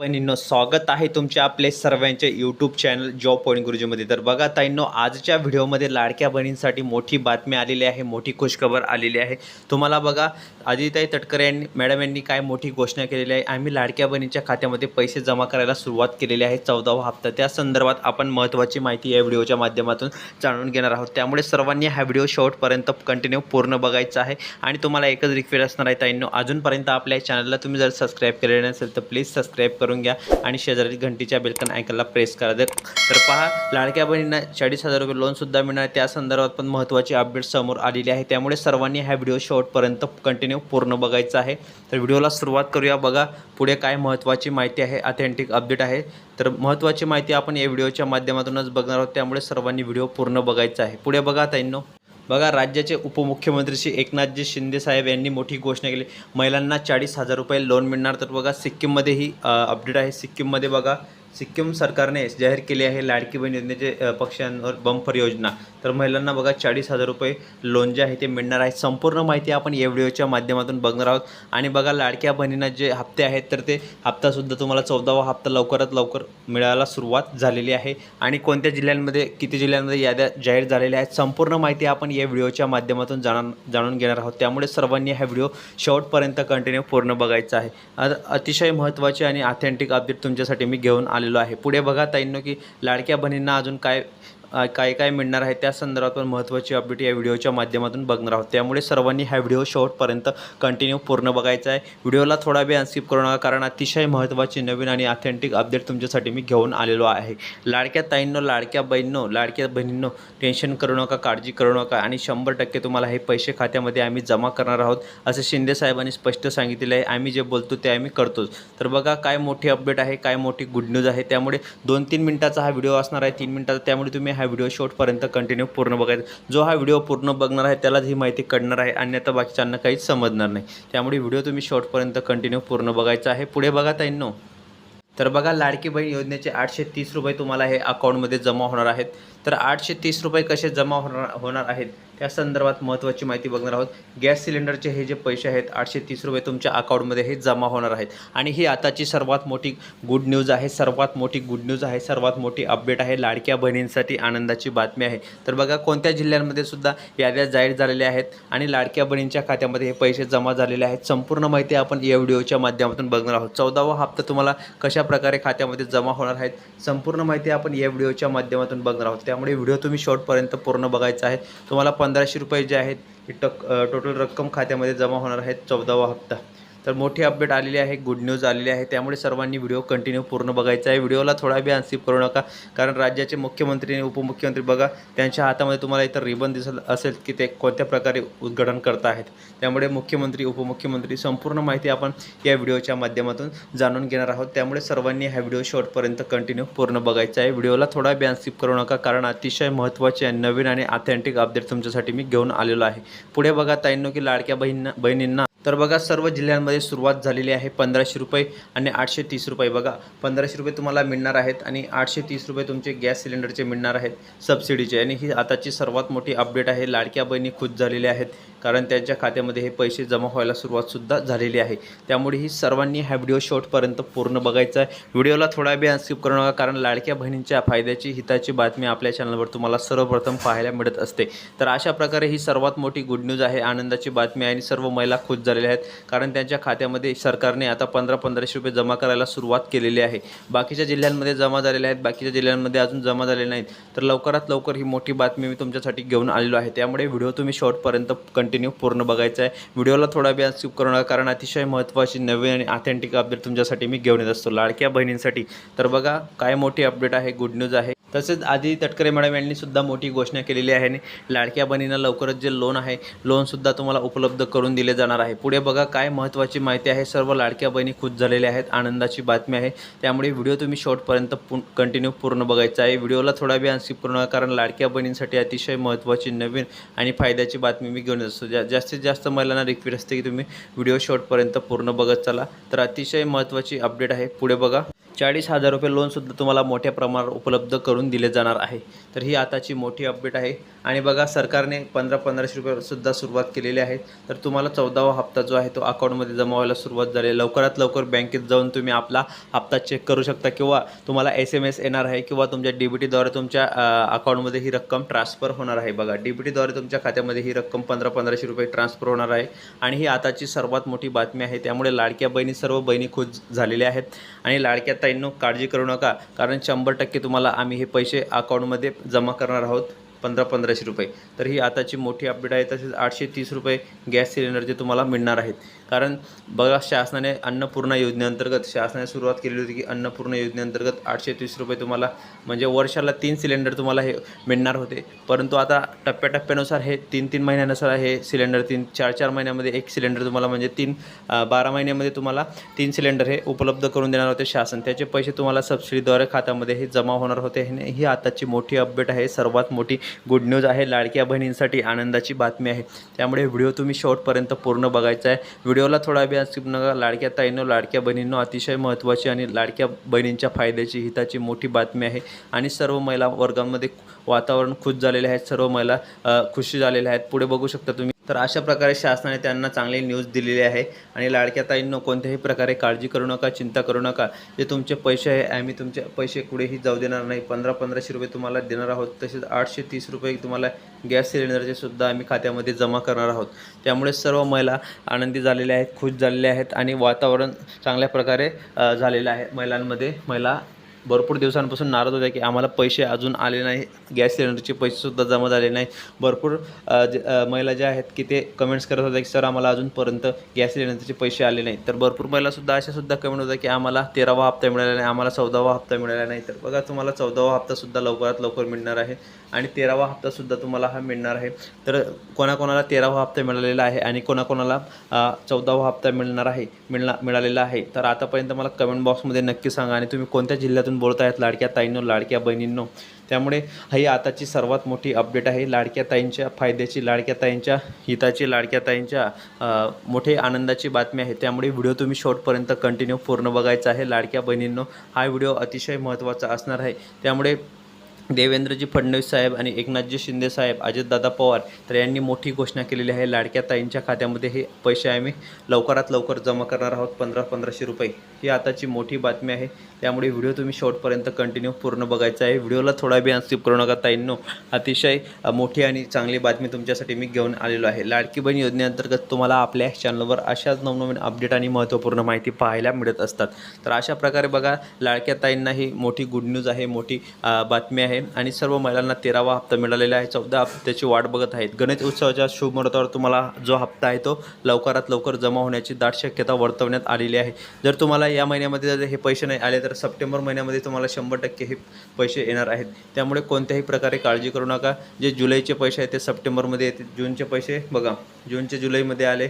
बहिणींनो स्वागत आहे तुमच्या आपले सर्वांचे यूट्यूब चॅनल जॉब पॉईंट गुरुजीमध्ये तर बघा ताईंनो आजच्या व्हिडिओमध्ये लाडक्या बहिणींसाठी मोठी बातमी आलेली आहे मोठी खुशखबर आलेली आहे. तुम्हाला बघा आदिताई तटकरे यांनी मॅडम यांनी काय मोठी घोषणा केलेली आहे आम्ही लाडक्या बहिणींच्या खात्यामध्ये पैसे जमा करायला सुरुवात केलेली आहे चौदावा हप्ता. त्या संदर्भात आपण महत्त्वाची माहिती या व्हिडिओच्या माध्यमातून जाणून घेणार आहोत. त्यामुळे सर्वांनी हा व्हिडिओ शेवटपर्यंत कंटिन्यू पूर्ण बघायचा आहे. आणि तुम्हाला एकच रिक्वेस्ट असणार आहे ताईंनो अजूनपर्यंत आपल्या चॅनलला तुम्ही जर सबस्क्राईब केलेले नसेल तर प्लीज सबस्क्राईब करून घ्या. आणि शेजारी घंटीच्या बेलकन ऐकायला प्रेस करा. दे तर पहा लाडक्या बहिणींना चाळीस हजार रुपये लोनसुद्धा मिळणार. आहे त्या संदर्भात पण महत्त्वाची अपडेट समोर आलेली आहे. त्यामुळे सर्वांनी हा व्हिडिओ शेवटपर्यंत कंटिन्यू पूर्ण बघायचा आहे. तर व्हिडिओला सुरुवात करूया. बघा पुढे काय महत्त्वाची माहिती आहे. ऑथेंटिक अपडेट आहे. तर महत्त्वाची माहिती आपण या व्हिडिओच्या माध्यमातूनच बघणार आहोत. त्यामुळे सर्वांनी व्हिडिओ पूर्ण बघायचा आहे. पुढे बघा ताईंनो. बघा राज्याचे उपमुख्यमंत्री श्री एकनाथजी शिंदे साहेब यांनी मोठी घोषणा केली. महिलांना चाळीस हजार रुपये लोन मिळणार. तर बघा सिक्कीममध्ये ही अपडेट आहे. सिक्कीममध्ये बघा सिक्कीम सरकारने जाहीर केली आहे लाडकी बहीण योजनेचे पक्षांवर बंपर योजना. तर महिलांना बघा चाळीस हजार रुपये लोन जे आहे ते मिळणार आहे. संपूर्ण माहिती आपण या व्हिडिओच्या माध्यमातून बघणार आहोत. आणि बघा लाडक्या बहिणींना जे हप्ते आहेत तर ते हप्तासुद्धा तुम्हाला चौदावा हप्ता लवकरात लवकर मिळायला सुरुवात झालेली आहे. आणि कोणत्या जिल्ह्यांमध्ये किती जिल्ह्यांमध्ये याद्या जाहीर झालेल्या आहेत संपूर्ण माहिती आपण या व्हिडिओच्या माध्यमातून जाणून जाणून घेणार आहोत. त्यामुळे सर्वांनी हा व्हिडिओ शेवटपर्यंत कंटिन्यू पूर्ण बघायचा आहे. अतिशय महत्त्वाचे आणि ऑथेंटिक अपडेट तुमच्यासाठी मी घेऊन आलेलो आहे. पुढे बघा ताईंनो की लाडक्या बहिणींना अजून काय काय काय मिळणार आहे त्या संदर्भात पण महत्त्वाची अपडेट या व्हिडिओच्या माध्यमातून बघणार आहोत. त्यामुळे सर्वांनी हा व्हिडिओ शेवटपर्यंत कंटिन्यू पूर्ण बघायचा आहे. व्हिडिओला थोडा वेळ स्किप करू नका कारण अतिशय महत्त्वाची नवीन आणि ऑथेंटिक अपडेट तुमच्यासाठी मी घेऊन आलेलो आहे. लाडक्या ताईंनो लाडक्या बहिणींनो लाडक्या बहिणींनो टेन्शन करू नका काळजी करू नका आणि शंभर टक्के तुम्हाला हे पैसे खात्यामध्ये आम्ही जमा करणार आहोत असे शिंदे साहेबांनी स्पष्ट सांगितलेलं आहे. आम्ही जे बोलतो ते आम्ही करतोच. तर बघा काय मोठी अपडेट आहे काय मोठी गुड न्यूज आहे. त्यामुळे दोन तीन मिनिटाचा हा व्हिडिओ असणार आहे तीन मिनिटाचा. त्यामुळे तुम्ही हा व्हिडिओ शॉर्टपर्यंत कंटिन्यू पूर्ण बघायचा. जो हा व्हिडिओ पूर्ण बघणार आहे त्यालाच ही माहिती कळणार आहे. अन्यथा बाकीच्यांना काहीच समजणार नाही. त्यामुळे व्हिडिओ तुम्ही शॉर्टपर्यंत कंटिन्यू पूर्ण बघायचा आहे. पुढे बघा ताईंनो. तर बघा लाडकी बहीण योजनेचे आठशे तीस रुपये तुम्हाला हे अकाउंटमध्ये जमा होणार आहेत. तर आठशे तीस रुपये कसे जमा होणार होणार आहेत? त्या संदर्भात महत्त्वाची माहिती बघणार आहोत. गॅस सिलेंडरचे हे जे पैसे आहेत आठशे तीस रुपये तुमच्या अकाउंटमध्ये हे जमा होणार आहेत. आणि ही आताची सर्वात मोठी गुड न्यूज आहे सर्वात मोठी गुड न्यूज आहे सर्वात मोठी अपडेट आहे. लाडक्या बहिणींसाठी आनंदाची बातमी आहे. तर बघा कोणत्या जिल्ह्यांमध्ये सुद्धा याद्या जाहीर झालेल्या आहेत आणि लाडक्या बहिणींच्या खात्यामध्ये हे पैसे जमा झालेले आहेत? संपूर्ण माहिती आपण या व्हिडिओच्या माध्यमातून बघणार आहोत. चौदावा हप्ता तुम्हाला कशा प्रकारे खात्यामध्ये जमा होणार आहेत? संपूर्ण माहिती आपण या व्हिडिओच्या माध्यमातून बघणार आहोत. त्यामुळे व्हिडिओ तुम्ही शॉर्टपर्यंत पूर्ण बघायचा आहे. तुम्हाला पंधराशे रुपये जे आहेत ही टक टोटल रक्कम खात्यामध्ये जमा होणार आहेत चौदावा हप्ता. तर मोठी अपडेट आलेली आहे गुड न्यूज आलेली आहे. त्यामुळे सर्वांनी व्हिडिओ कंटिन्यू पूर्ण बघायचा आहे. व्हिडिओला थोडा बी अनस्किप करू नका. कारण राज्याचे मुख्यमंत्री आणि उपमुख्यमंत्री बघा त्यांच्या हातामध्ये तुम्हाला इथं रिबन दिसत असेल की ते कोणत्या प्रकारे उद्घाटन करत आहेत. त्यामुळे मुख्यमंत्री उपमुख्यमंत्री संपूर्ण माहिती आपण या व्हिडिओच्या माध्यमातून जाणून घेणार आहोत. त्यामुळे सर्वांनी हा व्हिडिओ शेवटपर्यंत कंटिन्यू पूर्ण बघायचा आहे. व्हिडिओला थोडा बी अनस्किप करू नका कारण अतिशय महत्त्वाचे आणि नवीन आणि ऑथेंटिक अपडेट तुमच्यासाठी मी घेऊन आलेलो आहे. पुढे बघा ताईंनो की लाडक्या बहिणींना बहिणींना तर बघा सर्व जिल्ह्यांमध्ये सुरुवात झालेली आहे पंधराशे रुपये आणि आठशे तीस रुपये. बघा पंधराशे रुपये तुम्हाला मिळणार आहेत आणि आठशे तीस रुपये तुमचे गॅस सिलेंडरचे मिळणार आहेत सबसिडीचे आणि ही आताची सर्वात मोठी अपडेट आहे लाडक्या बहिणी खुश झालेल्या आहेत. कारण त्यांच्या खात्यामध्ये हे पैसे जमा व्हायला सुरुवातसुद्धा झालेली आहे. त्यामुळे ही सर्वांनी हा व्हिडिओ शॉर्टपर्यंत पूर्ण बघायचा आहे. व्हिडिओला थोडा वेळ स्किप करू नका कारण लाडक्या बहिणींच्या फायद्याची हिताची बातमी आपल्या चॅनलवर तुम्हाला सर्वप्रथम पाहायला मिळत असते. तर अशा प्रकारे ही सर्वात मोठी गुड न्यूज आहे आनंदाची बातमी आहे आणि सर्व महिला खुश झालेल्या आहेत. कारण त्यांच्या खात्यामध्ये सरकारने आता पंधरा पंधराशे रुपये जमा करायला सुरुवात केलेली आहे. बाकीच्या जिल्ह्यांमध्ये जमा झालेले आहेत बाकीच्या जिल्ह्यांमध्ये अजून जमा झालेले नाहीत. तर लवकरात लवकर ही मोठी बातमी मी तुमच्यासाठी घेऊन आलेलो आहे. त्यामुळे व्हिडिओ तुम्ही शॉर्टपर्यंत कंटिन्यू कंटिन्यू पूर्ण बघायचा आहे. व्हिडिओला थोडा वेळ स्किप करू नका कारण अतिशय महत्त्वाची नवीन आणि ऑथेंटिक अपडेट तुमच्यासाठी मी घेऊन येत असतो लाडक्या बहिणींसाठी. तर बघा काय मोठी अपडेट आहे गुड न्यूज आहे. तसेच आधी तटकरे मॅडम यांनी सुद्धा मोठी घोषणा केलेली आहे आणि लाडक्या बहिणींना लवकरच जे लोन आहे लोनसुद्धा तुम्हाला उपलब्ध करून दिले जाणार आहे. पुढे बघा काय महत्त्वाची माहिती आहे सर्व लाडक्या बहिणी खुश झालेल्या आहेत आनंदाची बातमी आहे. त्यामुळे व्हिडिओ तुम्ही शॉर्टपर्यंत पु कंटिन्यू पूर्ण बघायचा आहे. व्हिडिओला थोडा वेळ स्किप करू नका कारण लाडक्या बहिणींसाठी अतिशय महत्त्वाची नवीन आणि फायद्याची बातमी मी घेऊन येत असतो जा जास्तीत जास्त महिलांना रिक्वेस्ट असते की तुम्ही व्हिडिओ शॉर्टपर्यंत पूर्ण बघत चला. तर अतिशय महत्त्वाची अपडेट आहे. पुढे बघा. चाळीस हजार रुपये लोनसुद्धा तुम्हाला मोठ्या प्रमाणावर उपलब्ध करून दिले जाणार आहे. तर ही आताची मोठी अपडेट आहे. आणि बघा सरकारने पंधरा पंधराशे रुपयेसुद्धा सुरुवात केलेली आहे. तर तुम्हाला चौदावा हप्ता जो आहे तो अकाउंटमध्ये जमा व्हायला सुरुवात झाली. आहे लवकरात लवकर बँकेत जाऊन तुम्ही आपला हप्ता चेक करू शकता किंवा तुम्हाला एस एम एस येणार आहे किंवा तुमच्या डी बी टीद्वारे तुमच्या अकाउंटमध्ये ही रक्कम ट्रान्सफर होणार आहे बघा. डी बी टीद्वारे तुमच्या खात्यामध्ये ही रक्कम पंधरा पंधराशे रुपये ट्रान्सफर होणार आहे. आणि ही आताची सर्वात मोठी बातमी आहे. त्यामुळे लाडक्या बहिणी सर्व बहिणी खुश झालेल्या आहेत. आणि लाडक्या ताईंनो काळजी करू नका कारण शंभर टक्के तुम्हाला आम्ही हे पैसे अकाउंटमध्ये जमा करणार आहोत पंधरा पंधराशे रुपये. तर ही आताची मोठी अपडेट आहे तसेच आठशे तीस रुपये गॅस सिलेंडरचे तुम्हाला मिळणार आहेत. कारण बघा शासनाने अन्नपूर्णा योजनेअंतर्गत शासनाने सुरुवात केलेली होती की अन्नपूर्णा योजनेअंतर्गत आठशे तीस रुपये तुम्हाला म्हणजे वर्षाला तीन सिलेंडर तुम्हाला हे मिळणार होते. परंतु आता टप्प्याटप्प्यानुसार हे तीन तीन महिन्यानुसार हे सिलेंडर तीन चार चार महिन्यामध्ये एक सिलेंडर तुम्हाला म्हणजे तीन बारा महिन्यामध्ये तुम्हाला तीन सिलेंडर हे उपलब्ध करून देणार होते शासन. त्याचे पैसे तुम्हाला सबसिडीद्वारे खात्यामध्ये हे जमा होणार होते. हे- ही आताची मोठी अपडेट आहे सर्वात मोठी गुड न्यूज आहे. लाडक्या बहिणींसाठी आनंदाची बातमी आहे. त्यामुळे व्हिडिओ तुम्ही शेवटपर्यंत पूर्ण बघायचा आहे. व्हिडिओ व्हिडिओला थोडा वेळ स्किप नका लाडक्या ताईनो लाडक्या बहिणींनो अतिशय महत्त्वाची आणि लाडक्या बहिणींच्या फायद्याची हिताची मोठी बातमी आहे. आणि सर्व महिला वर्गांमध्ये वातावरण खुश झालेले आहेत सर्व महिला खुशी झालेल्या आहेत. पुढे बघू शकता तुम्ही. तर अशा प्रकारे शासनाने त्यांना चांगली न्यूज दिलेली आहे. आणि लाडक्या ताईंनो कोणत्याही प्रकारे काळजी करू नका चिंता करू नका. जे तुमचे पैसे आहे आम्ही तुमचे पैसे कुठेही जाऊ देणार नाही. पंधरा पंधराशे रुपये तुम्हाला देणार आहोत. तसेच आठशे तीस रुपये तुम्हाला गॅस सिलेंडरचे सुद्धा आम्ही खात्यामध्ये जमा करणार आहोत. त्यामुळे सर्व महिला आनंदी झालेल्या आहेत खुश झालेल्या आहेत आणि वातावरण चांगल्या प्रकारे झालेलं आहे महिलांमध्ये. महिला भरपूर दिवसांपासून नाराज होत्या की आम्हाला पैसे अजून आले नाही. गॅस सिलेंडरचे पैसेसुद्धा जमा झाले नाही. भरपूर महिला ज्या आहेत की ते कमेंट्स करत होत्या की सर आम्हाला अजूनपर्यंत गॅस सिलेंडरचे पैसे आले नाही तर भरपूर महिलासुद्धा अशासुद्धा कमेंट होत्या की आम्हाला तेरावा हप्ता मिळाला नाही आम्हाला चौदावा हप्ता मिळाला नाही. तर बघा तुम्हाला चौदावा हप्तासुद्धा लवकरात लवकर मिळणार आहे आणि तेरावा हप्तासुद्धा तुम्हाला हा मिळणार आहे. तर कोणाकोणाला तेरावा हप्ता मिळालेला आहे आणि कोणाकोणाला चौदावा हप्ता मिळणार आहे मिळणार मिळालेला आहे तर आतापर्यंत मला कमेंट बॉक्समध्ये नक्की सांगा आणि तुम्ही कोणत्या जिल्ह्यातून बोलत आहेत लाडक्या ताईंनो लाडक्या बहिणींनो. त्यामुळे ही आताची सर्वात मोठी अपडेट आहे. लाडक्या ताईंच्या फायद्याची लाडक्या ताईंच्या हिताची लाडक्या ताईंच्या मोठे आनंदाची बातमी आहे. त्यामुळे व्हिडिओ तुम्ही शॉर्टपर्यंत कंटिन्यू पूर्ण बघायचा आहे. लाडक्या बहिणींनो हा व्हिडिओ अतिशय महत्त्वाचा असणार आहे. त्यामुळे देवेंद्रजी फडणवीस साहेब आणि एकनाथजी शिंदे साहेब अजितदादा पवार तर यांनी मोठी घोषणा केलेली आहे लाडक्या ताईंच्या खात्यामध्ये. हे पैसे आम्ही लवकरात लवकर जमा करणार आहोत. पंधरा पंधराशे रुपये. ही आताची मोठी बातमी आहे. त्यामुळे व्हिडिओ तुम्ही शॉर्टपर्यंत कंटिन्यू पूर्ण बघायचा आहे. व्हिडिओला थोडा बी अनस्किप करू नका ताईंनो. अतिशय मोठी आणि चांगली बातमी तुमच्यासाठी मी घेऊन आलेलो आहे. लाडकी बहीण योजनेअंतर्गत तुम्हाला आपल्या चॅनलवर अशाच नवनवीन अपडेट आणि महत्त्वपूर्ण माहिती पाहायला मिळत असतात. तर अशा प्रकारे बघा लाडक्या ताईंना ही मोठी गुड न्यूज आहे मोठी बातमी आहे. आणि सर्व महिलांना तेरावा हप्ता मिळालेला आहे. चौदा हप्त्याची वाट बघत आहेत. गणेश उत्सवाच्या शुभमुहूर्तावर तुम्हाला जो हप्ता आहे तो लवकरात लवकर जमा होण्याची दाट शक्यता वर्तवण्यात आलेली आहे. जर तुम्हाला या महिन्यामध्ये जर हे पैसे नाही आले तर सप्टेंबर महिन्यामध्ये तुम्हाला शंभर टक्के हे पैसे येणार आहेत. त्यामुळे कोणत्याही प्रकारे काळजी करू नका. जे जुलैचे पैसे आहेत ते सप्टेंबरमध्ये येतील. जूनचे पैसे बघा. जूनचे जुलैमध्ये आले.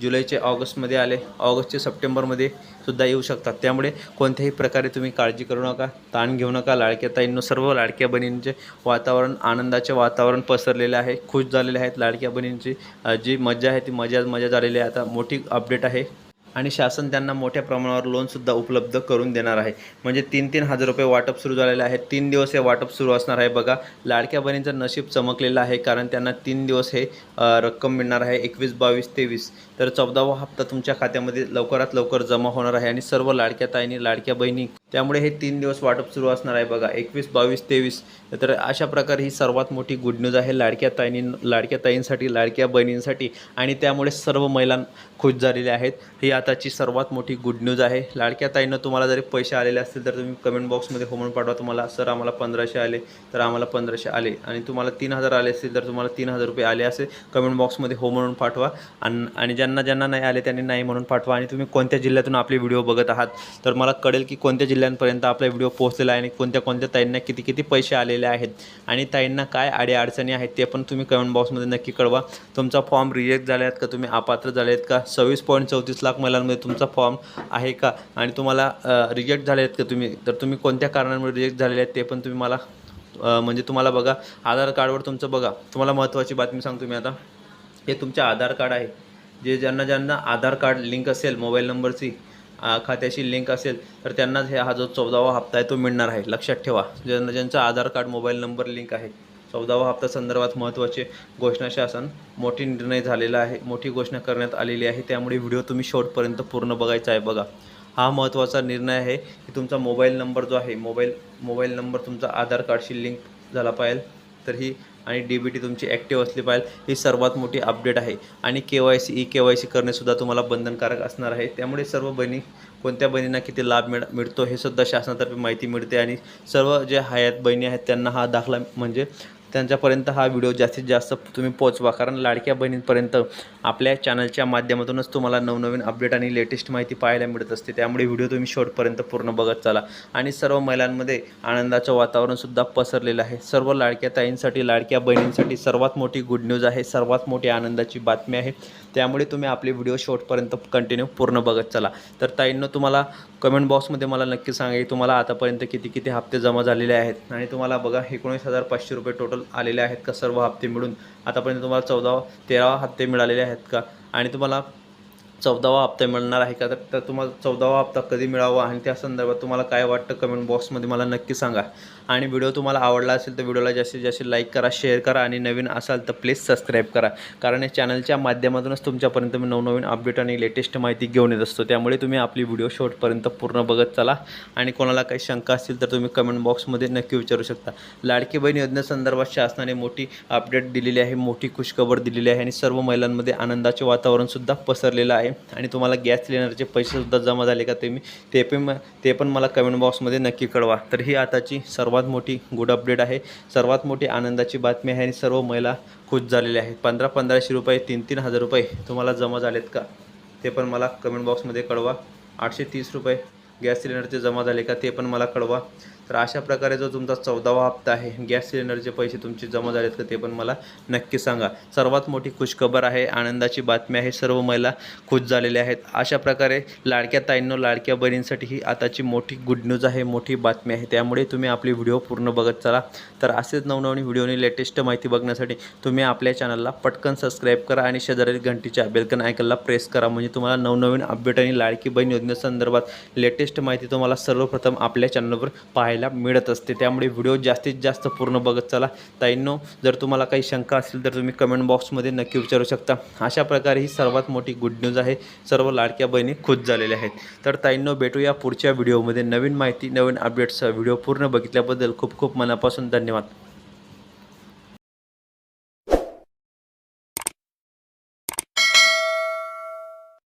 जुलैचे ऑगस्टमध्ये आले. ऑगस्टचे सप्टेंबरमध्ये सुद्धा येऊ शकतात. त्यामुळे कोणत्याही प्रकारे तुम्ही काळजी करू नका ताण घेऊ नका. लाडक्या ताईंनो सर्व लाडक्या बहिणींचे वातावरण आनंदाचे वातावरण पसरलेले आहे. खुश झालेले आहेत लाडक्या बहिणींची. जी मजा आहे ती मजा मजा झालेली आहे. आता मोठी अपडेट आहे. आणि शासन त्यांना मोठ्या प्रमाणावर लोनसुद्धा उपलब्ध करून देणार आहे. म्हणजे तीन तीन हजार रुपये वाटप सुरू झालेलं आहे तीन दिवस हे वाटप सुरू असणार आहे. बघा लाडक्या बहिणींचं नशीब चमकलेलं आहे कारण त्यांना तीन दिवस हे रक्कम मिळणार आहे. एकवीस बावीस तेवीस. तर चौदावा हप्ता तुमच्या खात्यामध्ये लवकरात लवकर जमा होणार आहे. आणि सर्व लाडक्या ताईंनी लाडक्या बहिणी त्यामुळे हे तीन दिवस वाटप सुरू असणार आहे बघा. एकवीस बावीस तेवीस. तर अशा प्रकारे ही सर्वात मोठी गुड न्यूज आहे. लाडक्या ताईनी लाडक्या ताईंसाठी लाडक्या बहिणींसाठी आणि त्यामुळे सर्व महिला खुश झालेल्या आहेत. ही आताची सर्वात मोठी गुड न्यूज आहे. लाडक्या ताईनं तुम्हाला जरी पैसे आलेले असतील तर तुम्ही कमेंट बॉक्समध्ये होमून म्हणून पाठवा. तुम्हाला सर आम्हाला पंधराशे आले. तर आम्हाला पंधराशे आले. आणि तुम्हाला तीन हजार आले असतील तर तुम्हाला तीन हजार रुपये आले असे कमेंट बॉक्समध्ये हो म्हणून पाठवा. आणि आणि ज्यांना ज्यांना नाही आले त्यांनी नाही म्हणून पाठवा. आणि तुम्ही कोणत्या जिल्ह्यातून आपले व्हिडिओ बघत आहात तर मला कळेल की कोणत्या जिल्ह्यांपर्यंत आपला व्हिडिओ पोहोचलेला आहे आणि कोणत्या कोणत्या ताईंना किती किती पैसे आलेले आहेत आणि ताईंना काय आडे अडचणी आहेत ते पण तुम्ही कमेंट बॉक्समध्ये नक्की कळवा. तुमचा फॉर्म रिजेक्ट झाला आहेत का? तुम्ही अपात्र झाले आहेत का? सव्वीस पॉईंट चौतीस लाख महिलांमध्ये तुमचा फॉर्म आहे का? आणि तुम्हाला रिजेक्ट झाले आहेत का तुम्ही? तर तुम्ही कोणत्या कारणांमुळे रिजेक्ट झालेले आहेत ते पण तुम्ही मला म्हणजे तुम्हाला बघा. आधार कार्डवर तुमचं बघा. तुम्हाला महत्त्वाची बातमी सांगतो मी आता. हे तुमचे आधार कार्ड आहे. जे ज्यांना ज्यांना आधार कार्ड लिंक असेल मोबाईल नंबरची खात्याशी लिंक असेल तर त्यांनाच हे हा जो चौदावा हप्ता आहे तो मिळणार आहे. लक्षात ठेवा. ज्यांना ज्यांचा Aadhaar card mobile number link आहे चौदावा हप्ता संदर्भात महत्त्वाचे घोषणा शासन मोठी निर्णय झालेला आहे मोठी घोषणा करण्यात आलेली आहे. त्यामुळे व्हिडिओ तुम्ही शेवटपर्यंत पूर्ण बघायचा आहे बघा. हा महत्त्वाचा निर्णय आहे की तुमचा मोबाईल नंबर जो आहे मोबाईल मोबाईल नंबर तुमचा आधार कार्डशी लिंक झाला पाहिजे. तर ही आणि डी बी टी तुमची ॲक्टिव्ह असली पाहिजे ही सर्वात मोठी अपडेट आहे. आणि K Y C E K Y C करणेसुद्धा तुम्हाला बंधनकारक असणार आहे. त्यामुळे सर्व बहिणी कोणत्या बहिणींना किती लाभ मिळ मिळतो हे सुद्धा शासनातर्फे माहिती मिळते. आणि सर्व जे हयात बहिणी आहेत त्यांना हा दाखला म्हणजे त्यांच्यापर्यंत हा व्हिडिओ जास्तीत जास्त तुम्ही पोचवा कारण लाडक्या बहिणींपर्यंत आपल्या चॅनलच्या माध्यमातूनच तुम्हाला नवनवीन अपडेट आणि लेटेस्ट माहिती पाहायला मिळत असते. त्यामुळे व्हिडिओ तुम्ही शेवटपर्यंत पूर्ण बघत चाला. आणि सर्व महिलांमध्ये आनंदाचं वातावरणसुद्धा पसरलेलं आहे. सर्व लाडक्या ताईंसाठी लाडक्या बहिणींसाठी सर्वात मोठी गुड न्यूज आहे. सर्वात मोठी आनंदाची बातमी आहे. त्यामुळे तुम्ही आपले व्हिडिओ शेवटपर्यंत कंटिन्यू पूर्ण बघत चला. तर ताईंनं तुम्हाला कमेंट बॉक्समध्ये मला नक्की सांगा की तुम्हाला आतापर्यंत किती किती हप्ते जमा झालेले आहेत? आणि तुम्हाला बघा एकोणीस हजार पाचशे रुपये टोटल आलेले आहेत का? सर्व हप्ते मिळून. आतापर्यंत तुम्हाला चौदा तेरावा हप्ते मिळालेले आहेत का? आणि तुम्हाला चौदावा हप्ता मिळणार आहे का? तर तर तुम्हाला चौदावा हप्ता कधी मिळावा? आणि त्या संदर्भात तुम्हाला काय वाटतं? कमेंट बॉक्समध्ये मला नक्की सांगा. आणि व्हिडिओ तुम्हाला आवडला असेल तर व्हिडिओला जास्तीत जास्त लाईक करा शेअर करा आणि नवीन असाल तर प्लीज सबस्क्राईब करा. कारण या चॅनलच्या माध्यमातूनच तुमच्यापर्यंत मी नवनवीन अपडेट आणि लेटेस्ट माहिती घेऊन येत असतो. त्यामुळे तुम्ही आपली व्हिडिओ शॉर्टपर्यंत पूर्ण बघत चला. आणि कोणाला काही शंका असतील तर तुम्ही कमेंट बॉक्समध्ये नक्की विचारू शकता. लाडकी बहीण योजनेसंदर्भात शासनाने मोठी अपडेट दिलेली आहे मोठी खुशखबर दिलेली आहे आणि सर्व महिलांमध्ये आनंदाचे वातावरणसुद्धा पसरलेलं आहे. आणि तुम्हाला गॅस सिलेंडरचे पैसेसुद्धा जमा झाले का तुम्ही ते पण ते पण मला कमेंट बॉक्समध्ये नक्की कळवा. तर ही आताची सर्वात सर्वात मोठी गुड अपडेट आहे. सर्वात मोठी आनंदाची बातमी आहे आणि सर्व महिला खुश झालेल्या आहेत. पंधरा पंधराशे रुपये तीन तीन हजार रुपये तुम्हाला जमा झालेत का? ते पण मला कमेंट बॉक्समध्ये कळवा. आठशे तीस रुपये गॅस सिलेंडरचे जमा झाले का? ते पण मला कळवा. तर अशा प्रकारे जो तुमचा चौदावा हप्ता आहे गॅस सिलेंडरचे पैसे तुमचे जमा झालेत का ते पण मला नक्की सांगा. सर्वात मोठी खुशखबर आहे आनंदाची बातमी आहे सर्व महिला खुश झालेल्या आहेत. अशा प्रकारे लाडक्या ताईंनो लाडक्या बहिणींसाठी ही आताची मोठी गुड न्यूज आहे मोठी बातमी आहे. त्यामुळे तुम्ही आपली व्हिडिओ पूर्ण बघत चला. तर असेच नवनवीन व्हिडिओनी लेटेस्ट माहिती बघण्यासाठी तुम्ही आपल्या चॅनलला पटकन सबस्क्राईब करा आणि शेजारील घंटीच्या बेलकन आयकनला प्रेस करा. म्हणजे तुम्हाला नवनवीन अपडेट आणि लाडकी बहीण योजनेसंदर्भात लेटेस्ट माहिती तुम्हाला सर्वप्रथम आपल्या चॅनलवर पाहायला मिळत असते. त्यामुळे व्हिडिओ जास्तीत जास्त पूर्ण बघत चला. ताईंनो जर तुम्हाला काही शंका असतील तर तुम्ही कमेंट बॉक्समध्ये नक्की विचारू शकता. अशा प्रकारे ही सर्वात मोठी गुड न्यूज आहे. सर्व लाडक्या बहिणी खुश झालेल्या आहेत. तर ताईंनो भेटूया पुढच्या व्हिडिओमध्ये नवीन माहिती नवीन अपडेट्स व्हिडिओ पूर्ण बघितल्याबद्दल खूप खूप मनापासून धन्यवाद.